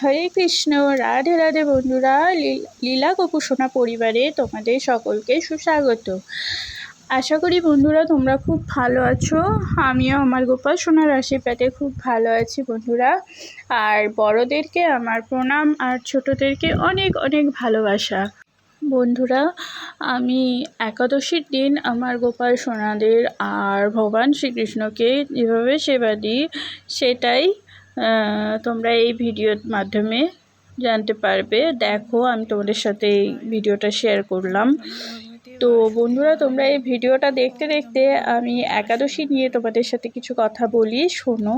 হরে কৃষ্ণ, রাধে রাধে বন্ধুরা লীলা গোপুসোনা পরিবারে তোমাদের সকলকে সুস্বাগত। আশা করি বন্ধুরা তোমরা খুব ভালো আছো, আমিও আমার গোপাল সোনার আশীর্বাদে খুব ভালো আছি বন্ধুরা। আর বড়দেরকে আমার প্রণাম, আর ছোটদেরকে অনেক অনেক ভালোবাসা। বন্ধুরা, আমি একাদশীর দিন আমার গোপাল সোনাদের আর ভগবান শ্রীকৃষ্ণকে যেভাবে সেবা দিই, সেটাই তোমরা এই ভিডিওর মাধ্যমে জানতে পারবে। দেখো, আমি তোমাদের সাথে এই ভিডিওটা শেয়ার করলাম। তো বন্ধুরা, তোমরা এই ভিডিওটা দেখতে দেখতে আমি একাদশী নিয়ে তোমাদের সাথে কিছু কথা বলি। শোনো,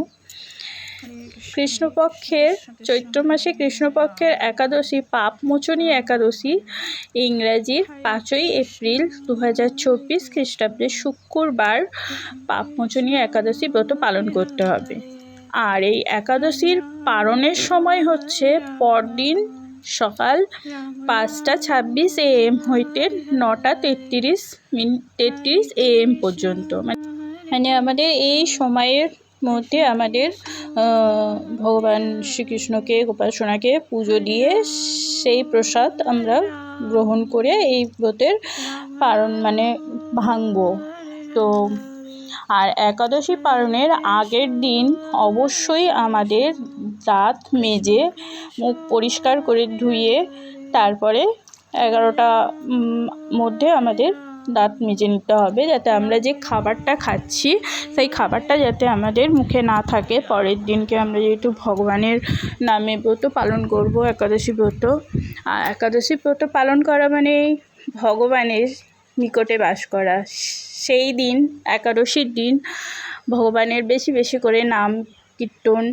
কৃষ্ণপক্ষের চৈত্র মাসে কৃষ্ণপক্ষের একাদশী পাপমোচনী একাদশী, ইংরাজির পাঁচই এপ্রিল দু হাজার চব্বিশ খ্রিস্টাব্দে শুক্রবার পাপমোচনী একাদশী ব্রত পালন করতে হবে। আর এই একাদশীর পালনের সময় হচ্ছে পরদিন সকাল পাঁচটা ছাব্বিশ এএম হইতে নটা তেত্রিশ মিনিট তেত্রিশ এএম পর্যন্ত। মানে আমাদের এই সময়ের মধ্যে আমাদের ভগবান শ্রীকৃষ্ণকে গোপাল সোনাকে পুজো দিয়ে সেই প্রসাদ আমরা গ্রহণ করে এই ব্রতের পালন মানে ভাঙবো। তো আর একাদশী পালনের আগের দিন অবশ্যই আমাদের দাঁত মেজে মুখ পরিষ্কার করে ধুয়ে তারপরে এগারোটা মধ্যে আমাদের দাঁত মেজে নিতে হবে যাতে আমরা যে খাবারটা খাচ্ছি, সেই খাবারটা যাতে আমাদের মুখে না থাকে। পরের দিনকে আমরা যেহেতু ভগবানের নামে ব্রত পালন করব, একাদশী ব্রত। আর একাদশী ব্রত পালন করা মানে ভগবানের নিকটে বাস করা। সেই দিন, একাদশীর দিন, ভগবানের বেশি বেশি করে নাম কীর্তন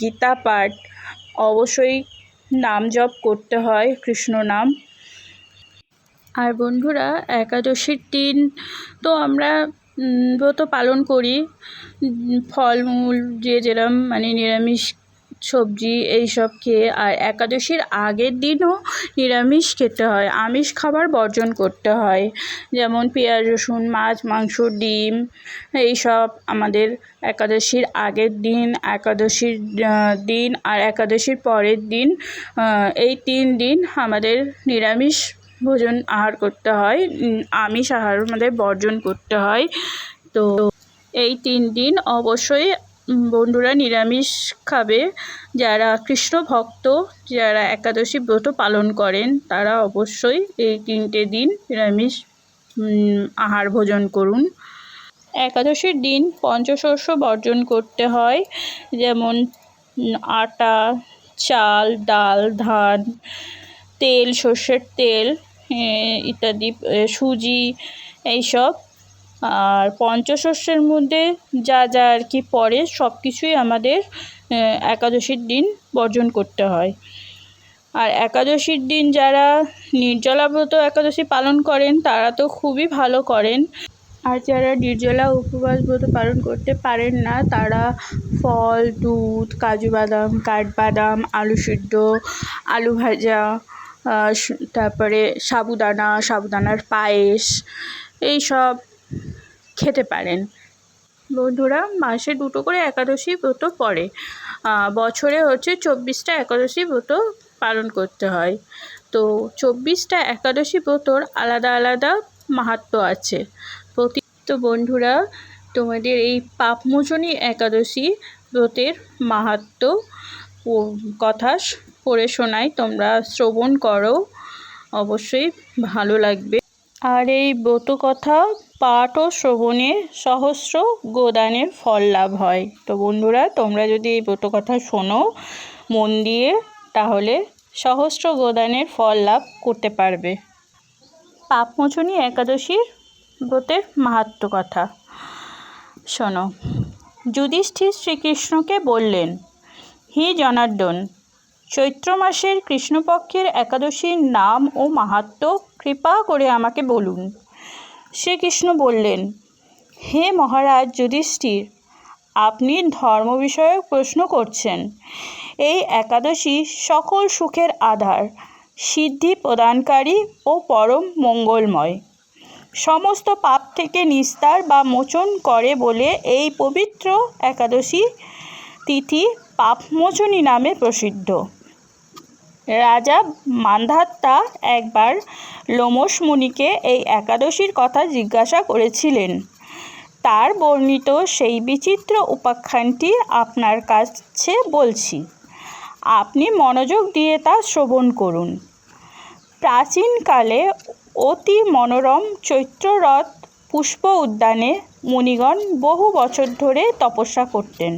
গীতা পাঠ, অবশ্যই নাম জপ করতে হয়, কৃষ্ণ নাম। আর বন্ধুরা, একাদশীর দিন তো আমরা ব্রত পালন করি। ফলমূল যে যেরম মানে নিরামিষ সবজি এইসব খেয়ে আর একাদশীর আগের দিনও নিরামিষ খেতে হয়। আমিষ খাবার বর্জন করতে হয়। যেমন পেঁয়াজ, রসুন, মাছ, মাংস, ডিম এইসব আমাদের একাদশীর আগের দিন, একাদশীর দিন আর একাদশীর পরের দিন এই তিন দিন আমাদের নিরামিষ ভোজন আহার করতে হয়। আমিষ আহার আমাদের বর্জন করতে হয়। তো এই তিন দিন অবশ্যই বন্ধুরা নিরামিষ খাবে। যারা কৃষ্ণ ভক্ত, যারা একাদশী ব্রত পালন করেন, তারা অবশ্যই এই তিনটে দিন নিরামিষ আহার ভোজন করুন। একাদশীর দিন পঞ্চশস্য বর্জন করতে হয়, যেমন আটা, চাল, ডাল, ধান, তেল, সর্ষের তেল ইত্যাদি সুজি, এইসব। আর পঞ্চশস্যের মধ্যে যা যা আর কি পড়ে সব কিছুই আমাদের একাদশীর দিন বর্জন করতে হয়। আর একাদশীর দিন যারা নির্জলা ব্রত একাদশী পালন করেন, তারা তো খুবই ভালো করেন। আর যারা নির্জলা উপবাস ব্রত পালন করতে পারেন না, তারা ফল, দুধ, কাজু বাদাম, কাঠবাদাম, আলু সিদ্ধ, আলু ভাজা তারপরে সাবুদানা, সাবুদানার পায়েস, এইসব খেতে পারেন। বন্ধুরা, মাসে দুটো করে একাদশী ব্রত পড়ে। বছরে হচ্ছে চব্বিশটা একাদশী ব্রত পালন করতে হয়। তো চব্বিশটা একাদশী ব্রতর আলাদা আলাদা মাহাত্ম্য আছে। প্রতি তো বন্ধুরা, তোমাদের এই পাপমোচনী একাদশী ব্রতের মাহাত্ম্য ও কথা পড়ে শোনাই তোমরা শ্রবণ করো। অবশ্যই ভালো লাগবে। আর এই ব্রত কথা পাঠ ও শ্রবণে সহস্র গোদানের ফল লাভ হয়। তো বন্ধুরা, তোমরা যদি এই ব্রত কথা শোনো, মন দিয়ে, তাহলে সহস্র গোদানের ফল লাভ করতে পারবে। পাপমোচনী একাদশীর ব্রতের মাহাত্ম্য কথা। শোনো, যুধিষ্ঠির শ্রীকৃষ্ণকে বললেন, হি জনার্দন, চৈত্র মাসের কৃষ্ণপক্ষের একাদশীর নাম ও মাহাত্ম্য কৃপা করে আমাকে বলুন। শ্রীকৃষ্ণ বললেন, হে মহারাজ যুধিষ্ঠির, আপনি ধর্ম বিষয়ক প্রশ্ন করছেন। এই একাদশী সকল সুখের আধার, সিদ্ধি প্রদানকারী ও পরম মঙ্গলময়। সমস্ত পাপ থেকে নিস্তার বা মোচন করে বলে এই পবিত্র একাদশী তিথি পাপমোচনী নামে প্রসিদ্ধ। রাজা মান্ধাত্তা একবার লোমস মুনিকে এই একাদশীর কথা জিজ্ঞাসা করেছিলেন। তার বর্ণিত সেই বিচিত্র উপাখ্যানটি আপনার কাছে বলছি। আপনি মনোযোগ দিয়ে তা শ্রবণ করুন। প্রাচীনকালে অতি মনোরম চৈত্ররথ পুষ্প উদ্যানে মুনিগণ বহু বছর ধরে তপস্যা করতেন।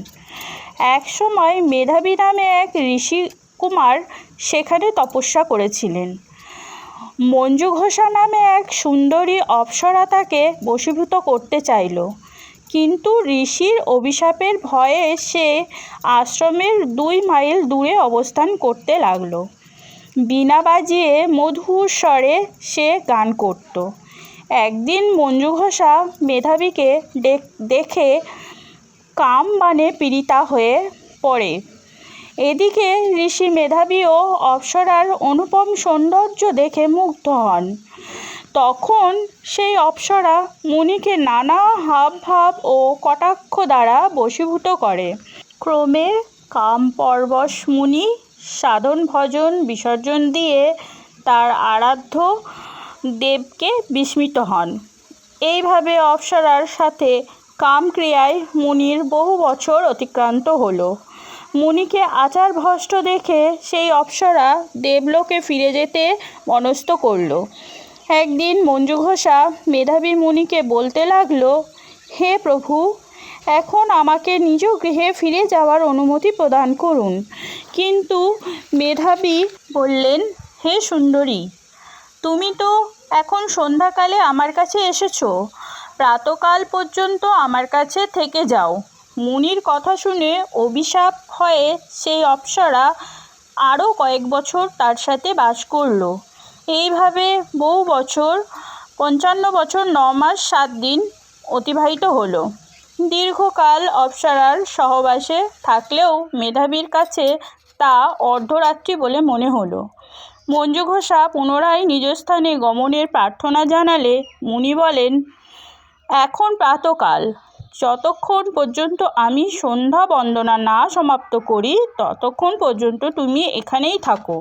একসময় মেধাবী নামে এক ঋষি কুমার সেখানে তপস্যা করেছিলেন। মঞ্জু ঘোষা নামে এক সুন্দরী অপ্সরা তাকে বশীভূত করতে চাইল। কিন্তু ঋষির অভিশাপের ভয়ে সে আশ্রমের দুই মাইল দূরে অবস্থান করতে লাগল। বীণা বাজিয়ে মধুর স্বরে সে গান করত। একদিন মঞ্জু ঘোষা মেধাবীকে দেখে কাম বানে পীড়িতা হয়ে পড়ে। এদিকে ঋষি মেধাবী ও অপ্সরার অনুপম সৌন্দর্য দেখে মুগ্ধ হন। তখন সেই অপ্সরা মুনিকে নানা হাবভাব ও কটাক্ষ দ্বারা বশীভূত করে। ক্রমে কাম পরবশ মুনি সাধন ভজন বিসর্জন দিয়ে তার আরাধ্য দেবকে বিস্মিত হন। এইভাবে অপ্সরার সাথে কামক্রিয়ায় মুনির বহু বছর অতিক্রান্ত হলো। মুনিকে আচার ভ্রষ্ট দেখে সেই অপ্সরা দেবলোকে ফিরে যেতে মনস্থ করল। একদিন মঞ্জু ঘোষা মেধাবী মুনিকে বলতে লাগল, হে প্রভু, এখন আমাকে নিজ গৃহে ফিরে যাওয়ার অনুমতি প্রদান করুন। কিন্তু মেধাবী বললেন, হে সুন্দরী, তুমি তো এখন সন্ধ্যাকালে আমার কাছে এসেছ। প্রাতকাল পর্যন্ত আমার কাছে থেকে যাও। মুনির কথা শুনে অভিশাপ হয়ে সেই অপ্সরা আরও কয়েক বছর তার সাথে বাস করল। এইভাবে বহু বছর, পঞ্চান্ন বছর ন মাস সাত দিন অতিবাহিত হলো। দীর্ঘকাল অপ্সরার সহবাসে থাকলেও মেধাবীর কাছে তা অর্ধরাত্রি বলে মনে হলো। মঞ্জু ঘোষা পুনরায় নিজ স্থানে গমনের প্রার্থনা জানালে মুনি বলেন, এখন প্রাতকাল। যতক্ষণ পর্যন্ত আমি সন্ধ্যা বন্দনা না সমাপ্ত করি, ততক্ষণ পর্যন্ত তুমি এখানেই থাকো।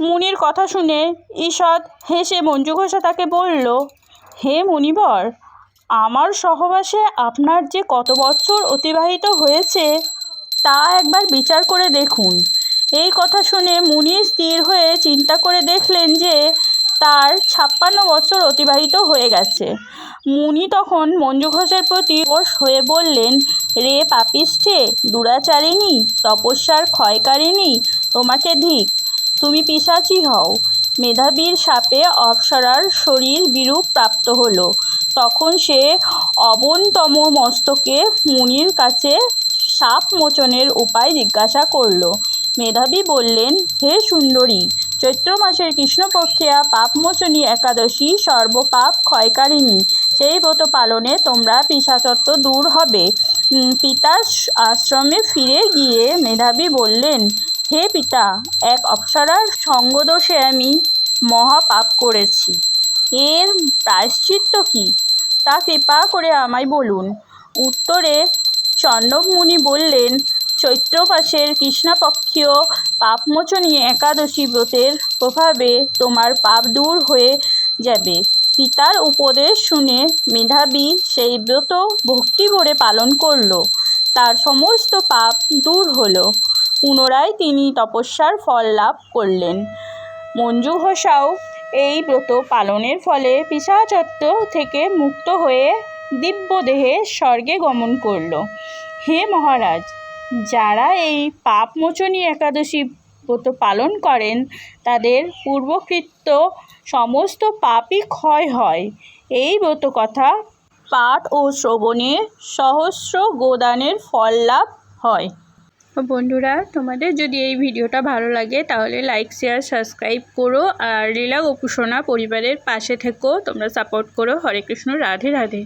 মুনির কথা শুনে ঈষৎ হেসে মঞ্জু ঘোষা তাকে বলল, হে মুনিবর, আমার সহবাসে আপনার যে কত বছর অতিবাহিত হয়েছে, তা একবার বিচার করে দেখুন। এই কথা শুনে মুনি স্থির হয়ে চিন্তা করে দেখলেন যে তার ছাপ্পান্ন বছর অতিবাহিত হয়ে গেছে। মুনি তখন মঞ্জু ঘোষের প্রতি বশ হয়ে বললেন, রে পাপিষ্ঠে, দুরাচারিণী, তপস্যার ক্ষয়কারিণী, তোমাকে ধিক। তুমি পিসাচি হও। মেধাবীর সাপে অপ্সরার শরীর বিরূপ প্রাপ্ত হলো। তখন সে অবনতম মস্তকে মুনির কাছে সাপ মোচনের উপায় জিজ্ঞাসা করল। মেধাবী বললেন, হে সুন্দরী চৈত্র মাসের কৃষ্ণপক্ষিয়া পাপমোচনী একাদশী সর্বপাপ ক্ষয়কারিণী। সেই ব্রত পালনে তোমরা পিসাচত্ব দূর হবে। পিতার আশ্রমে ফিরে গিয়ে মেধাবী বললেন, হে পিতা, এক অপ্সরার সঙ্গদোষে আমি মহাপাপ করেছি। এর প্রায়শ্চিত্ত কী? তা কৃপা করে আমায় বলুন। উত্তরে চন্দ্রমুনি বললেন চৈত্র মাসের কৃষ্ণপক্ষীয় পাপমোচনী একাদশী ব্রতের প্রভাবে তোমার পাপ দূর হয়ে যাবে। পিতার উপদেশ শুনে মেধাবী সেই ব্রত ভক্তি ভরে পালন করল। তার সমস্ত পাপ দূর হলো। পুনরায় তিনি তপস্যার ফল লাভ করলেন। মঞ্জু ঘোষাও এই ব্রত পালনের ফলে পিসাচত্ব থেকে মুক্ত হয়ে দিব্যদেহে স্বর্গে গমন করল। হে মহারাজ যারা এই পাপমোচনী একাদশী ব্রত পালন করেন, তাদের পূর্বকৃত্য সমস্ত পাপই ক্ষয় হয়। এই ব্রত কথা পাঠ ও শ্রবণে সহস্র গোদানের ফল লাভ হয়। বন্ধুরা, তোমাদের যদি এই ভিডিওটা ভালো লাগে, তাহলে লাইক শেয়ার সাবস্ক্রাইব করো আর লীলা গোপুসোনা পরিবারের পাশে থেকো। তোমরা সাপোর্ট করো। হরে কৃষ্ণ, রাধে রাধে।